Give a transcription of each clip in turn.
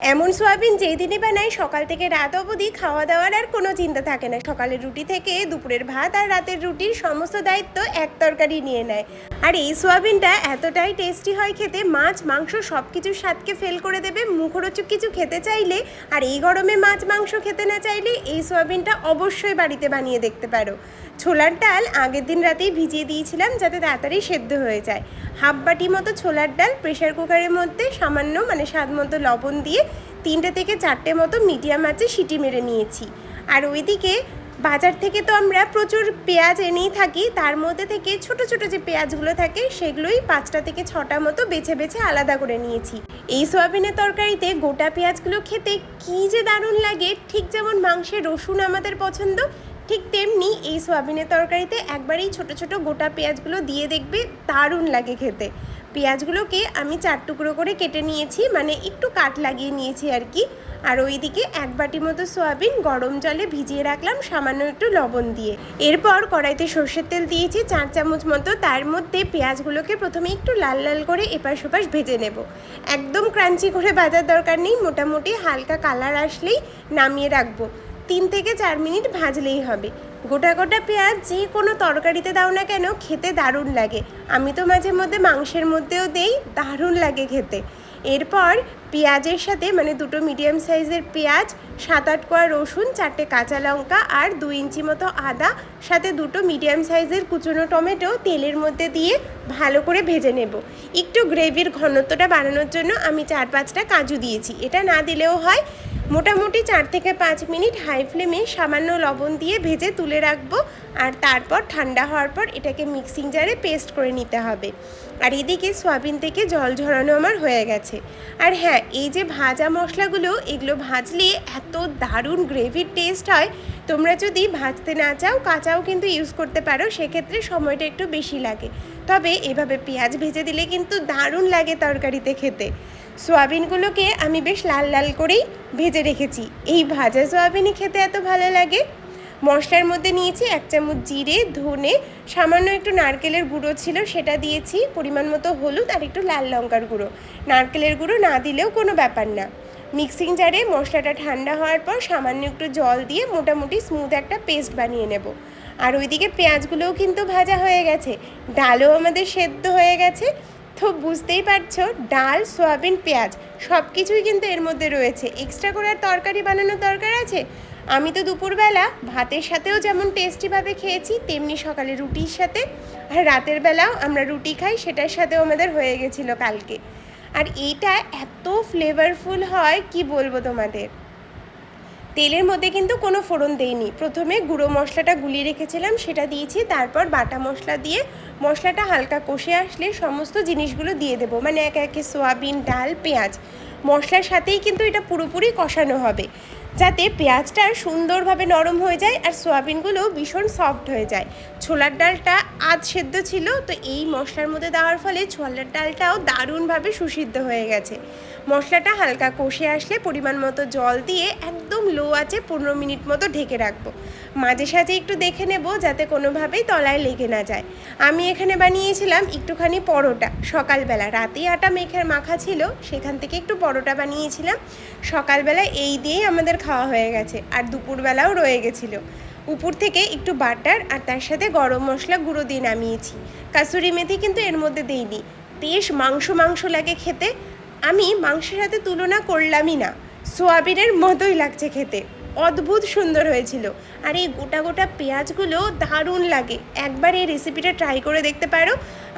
এমন সোয়াবিন যেই দিনই বানাই, সকাল থেকে রাত অবধি খাওয়া দাওয়ার আর কোনো চিন্তা থাকে না। সকালের রুটি থেকে দুপুরের ভাত আর রাতের রুটির সমস্ত দায়িত্ব এক তরকারি নিয়ে নেয়। আর এই সোয়াবিনটা এতটাই টেস্টি হয় খেতে, মাছ, মাংস সব কিছুর স্বাদকে ফেল করে দেবে। মুখরোচক কিছু খেতে চাইলে আর এই গরমে মাছ, মাংস খেতে না চাইলে এই সোয়াবিনটা অবশ্যই বাড়িতে বানিয়ে দেখতে পারো। ছোলার ডাল আগের দিন রাতেই ভিজিয়ে দিয়েছিলাম যাতে তাড়াতাড়ি সেদ্ধ হয়ে যায়। হাফ বাটি মতো ছোলার ডাল প্রেশার কুকারের মধ্যে সামান্য মানে স্বাদ মতো লবণ দিয়ে তিনটে থেকে চারটে মতো মিডিয়াম আঁচে সিটি মেরে নিয়েছি। আর ওইদিকে বাজার থেকে তো আমরা প্রচুর পেঁয়াজ এনেই থাকি, তার মধ্যে থেকে ছোট ছোট যে পেঁয়াজগুলো থাকে, সেগুলোই পাঁচটা থেকে ছটা মতো বেছে বেছে আলাদা করে নিয়েছি। এই সোয়াবিনের তরকারিতে গোটা পেঁয়াজগুলো খেতে কী যে দারুণ লাগে, ঠিক যেমন মাংসের রসুন আমাদের পছন্দ ঠিক তেমনি এই সোয়াবিনের তরকারিতে একবারেই ছোট ছোট গোটা পেঁয়াজগুলো দিয়ে দেখবে দারুণ লাগে খেতে। পেঁয়াজগুলোকে আমি চার টুকরো করে কেটে নিয়েছি মানে একটু কাট লাগিয়ে নিয়েছি আর কি। আর ওইদিকে এক বাটি মতো সোয়াবিন গরম জলে ভিজিয়ে রাখলাম, সামান্য একটু লবণ দিয়ে। এরপর কড়াইতে সর্ষের তেল দিয়েছি, চার চামচ মতো। তার মধ্যে পেঁয়াজগুলোকে প্রথমে একটু লাল লাল করে এপাশ ওপাশ ভেজে নেব। একদম ক্রাঞ্চি করে ভাজার দরকার নেই, মোটামুটি হালকা কালার আসলেই নামিয়ে রাখব। তিন থেকে চার মিনিট ভাজলেই হবে। গোটা গোটা পেঁয়াজ যে কোনো তরকারিতে দাও না কেন খেতে দারুণ লাগে। আমি তো মাঝে মধ্যে মাংসের মধ্যেও দেই, দারুণ লাগে খেতে। এরপর পেঁয়াজের সাথে মানে দুটো মিডিয়াম সাইজের পেঁয়াজ সাত আট কোয়া রসুন, চারটে কাঁচা লঙ্কা আর দু ইঞ্চি মতো আদা, সাথে দুটো মিডিয়াম সাইজের কুচনো টমেটো তেলের মধ্যে দিয়ে ভালো করে ভেজে নেব। একটু গ্রেভির ঘনত্বটা বাড়ানোর জন্য আমি চার পাঁচটা কাজু দিয়েছি। এটা না দিলেও হয়। মোটামুটি চার থেকে পাঁচ মিনিট হাই ফ্লেমে সামান্য লবণ দিয়ে ভেজে তুলে রাখব আর তারপর ঠান্ডা হওয়ার পর এটাকে মিক্সিং জারে পেস্ট করে নিতে হবে। আর এদিকে সয়াবিন থেকে জল ঝরানো আমার হয়ে গেছে। আর হ্যাঁ এই যে ভাজা মশলাগুলো, এগুলো ভাজলে এত দারুণ গ্রেভির টেস্ট হয়। তোমরা যদি ভাজতে না চাও, কাঁচাও কিন্তু ইউজ করতে পারো, সেক্ষেত্রে সময়টা একটু বেশি লাগে। তবে এভাবে পেঁয়াজ ভেজে দিলে কিন্তু দারুণ লাগে তরকারিতে খেতে। সোয়াবিনগুলোকে আমি বেশ লাল লাল করেই ভেজে রেখেছি। এই ভাজা সোয়াবিনই খেতে এত ভালো লাগে। মশলার মধ্যে নিয়েছি এক চামচ জিরে, ধনে, সামান্য একটু নারকেলের গুঁড়ো ছিল, সেটা দিয়েছি, পরিমাণ মতো হলুদ আর একটু লাল লঙ্কার গুঁড়ো। নারকেলের গুঁড়ো না দিলেও কোনো ব্যাপার না। মিক্সিং জারে মশলাটা ঠান্ডা হওয়ার পর সামান্য একটু জল দিয়ে মোটামুটি স্মুথ একটা পেস্ট বানিয়ে নেব। আর ওইদিকে পেঁয়াজগুলোও কিন্তু ভাজা হয়ে গেছে। ডালও আমাদের সেদ্ধ হয়ে গেছে। তো বুঝতেই পারছ, ডাল, সয়াবিন, পেঁয়াজ সব কিছুই কিন্তু এর মধ্যে রয়েছে। এক্সট্রা করে আর তরকারি বানানোর দরকার আছে? আমি তো দুপুরবেলা ভাতের সাথেও যেমন টেস্টিভাবে খেয়েছি, তেমনি সকালে রুটির সাথে। আর রাতের বেলাও আমরা রুটি খাই, সেটার সাথেও আমাদের হয়ে গেছিল কালকে। আর এইটা এত ফ্লেভারফুল হয়, কি বলব তোমাদের? তেলের মধ্যে কিন্তু কোনো ফোড়ন দেইনি। প্রথমে গুঁড়ো মশলাটা গুলিয়ে রেখেছিলাম, সেটা দিয়েছি, তারপর বাটা মশলা দিয়ে মশলাটা হালকা কষে আসলে সমস্ত জিনিসগুলো দিয়ে দেবো। মানে একে একে সোয়াবিন, ডাল, পেঁয়াজ। মশলার সাথেই কিন্তু এটা পুরোপুরি কষানো হবে। যাতে পেঁয়াজটা সুন্দরভাবে নরম হয়ে যায় আর সোয়াবিনগুলো ভীষণ সফট হয়ে যায়। ছোলার ডালটা আধ সেদ্ধ ছিল, তো এই মশলার মধ্যে দেওয়ার ফলে ছোলার ডালটাও দারুণভাবে সুসিদ্ধ হয়ে গেছে। মশলাটা হালকা কষে আসলে পরিমাণ মতো জল দিয়ে একদম লো আছে পনেরো মিনিট মতো ঢেকে রাখব। মাঝে সাঝে একটু দেখে নেব যাতে কোনোভাবেই তলায় লেগে না যায়। আমি এখানে বানিয়েছিলাম একটুখানি পরোটা। সকালবেলা রাতেই আটা মেখে মাখা ছিল, সেখান থেকে একটু পরোটা বানিয়েছিলাম। সকালবেলা এই দিয়েই আমাদের খাওয়া হয়ে গেছে আর দুপুরবেলাও রয়ে গেছিল। উপর থেকে একটু বাটার আর তার সাথে গরম মশলা গুঁড়ো দিয়ে নামিয়েছি। কাসুরি মেথি কিন্তু এর মধ্যে দিইনি। বেশ মাংস মাংস লাগে খেতে। আমি মাংসের সাথে তুলনা করলামই না। সোয়াবিনের মতোই লাগছে খেতে। অদ্ভুত সুন্দর হয়েছিল। আর এই গোটা গোটা পেঁয়াজগুলো দারুণ লাগে। একবার এই রেসিপিটা ট্রাই করে দেখতে পারো।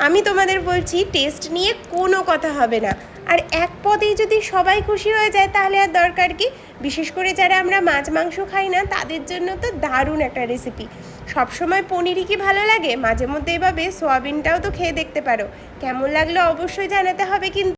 আমি তোমাদের বলছি টেস্ট নিয়ে কোনো কথা হবে না। আর এক পদেই যদি সবাই খুশি হয়ে যায়, তাহলে আর দরকার কি? বিশেষ করে যারা আমরা মাছ, মাংস খাই না, তাদের জন্য তো দারুণ একটা রেসিপি সবসময় পনিরই কি ভালো লাগে? মাঝে মধ্যে এভাবে সোয়াবিনটাও তো খেয়ে দেখতে পারো। কেমন লাগল অবশ্যই জানাতে হবে কিন্তু